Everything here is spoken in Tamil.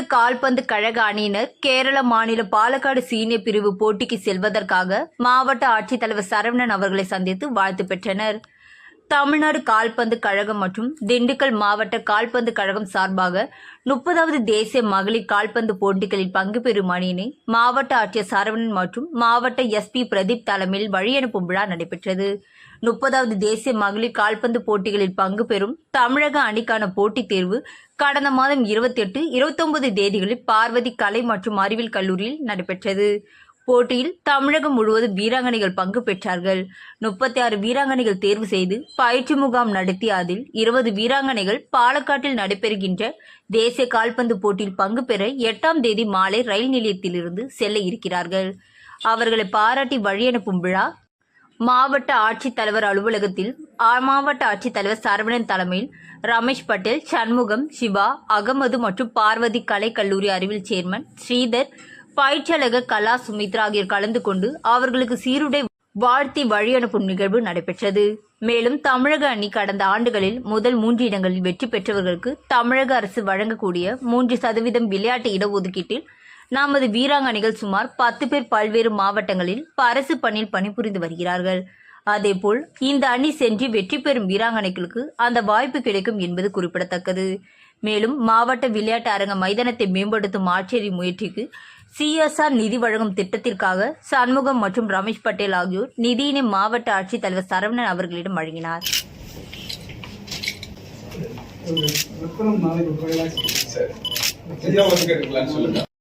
கால்பந்து கழக அணியினர் கேரள மாநில பாலக்காடு சீனியர் பிரிவு போட்டிக்கு செல்வதற்காக மாவட்ட ஆட்சித்தலைவர் சரவணன் அவர்களை சந்தித்து வாழ்த்து பெற்றனர். தமிழ்நாடு கால்பந்து கழகம் மற்றும் திண்டுக்கல் மாவட்ட கால்பந்து கழகம் சார்பாக முப்பதாவது தேசிய மகளிர் கால்பந்து போட்டிகளில் பங்கு பெறும் அணியினை மாவட்ட ஆட்சியர் சரவணன் மற்றும் மாவட்ட எஸ்பி பிரதீப் தலைமையில் வழியனுப்பும் விழா நடைபெற்றது. முப்பதாவது தேசிய மகளிர் கால்பந்து போட்டிகளில் பங்கு பெறும் தமிழக அணிக்கான போட்டித் தேர்வு கடந்த மாதம் இருபத்தி எட்டு இருபத்தொன்பது தேதிகளில் பார்வதி கலை மற்றும் அறிவியல் கல்லூரியில் நடைபெற்றது. போட்டியில் தமிழகம் முழுவதும் வீராங்கனைகள் பங்கு பெற்றார்கள். முப்பத்தி ஆறு வீராங்கனைகள் தேர்வு செய்து பயிற்சி முகாம் நடத்தி அதில் இருபது வீராங்கனைகள் பாலக்காட்டில் நடைபெறுகின்ற தேசிய கால்பந்து போட்டியில் பங்கு பெற எட்டாம் தேதி மாலை ரயில் நிலையத்திலிருந்து செல்ல இருக்கிறார்கள். அவர்களை பாராட்டி வழியனுப்பும் விழா மாவட்ட ஆட்சித்தலைவர் அலுவலகத்தில் மாவட்ட ஆட்சித்தலைவர் சரவணன் தலைமையில் ரமேஷ் பட்டேல் சண்முகம் சிவா அகமது மற்றும் பார்வதி கலை கல்லூரி அறிவியல் சேர்மன் ஸ்ரீதர் பயிற்சியாளர் கலா சுமித்ரா ஆகியோர் கலந்து கொண்டு அவர்களுக்கு சீருடை வாழ்த்தி வழியனுப்பும் நிகழ்வு நடைபெற்றது. மேலும் தமிழக அணி கடந்த ஆண்டுகளில் முதல் மூன்று இடங்களில் வெற்றி பெற்றவர்களுக்கு தமிழக அரசு வழங்கக்கூடிய மூன்று சதவீதம் விளையாட்டு இடஒதுக்கீட்டில் நமது வீராங்கனைகள் சுமார் பத்து பேர் பல்வேறு மாவட்டங்களில் அரசு பணியில் பணிபுரிந்து வருகிறார்கள். அதேபோல் இந்த அணி சென்று வெற்றி பெறும் வீராங்கனைகளுக்கு அந்த வாய்ப்பு கிடைக்கும் என்பது குறிப்பிடத்தக்கது. மேலும் மாவட்ட விளையாட்டு அரங்க மைதானத்தை மேம்படுத்தும் ஆட்சேரி முயற்சிக்கு சிஎஸ்ஆர் நிதி வழங்கும் திட்டத்திற்காக சண்முகம் மற்றும் ரமேஷ் பட்டேல் ஆகியோர் நிதியினை மாவட்ட ஆட்சித்தலைவர் சரவணன் அவர்களிடம் வழங்கினார். விற்பனம் நாளைக்கு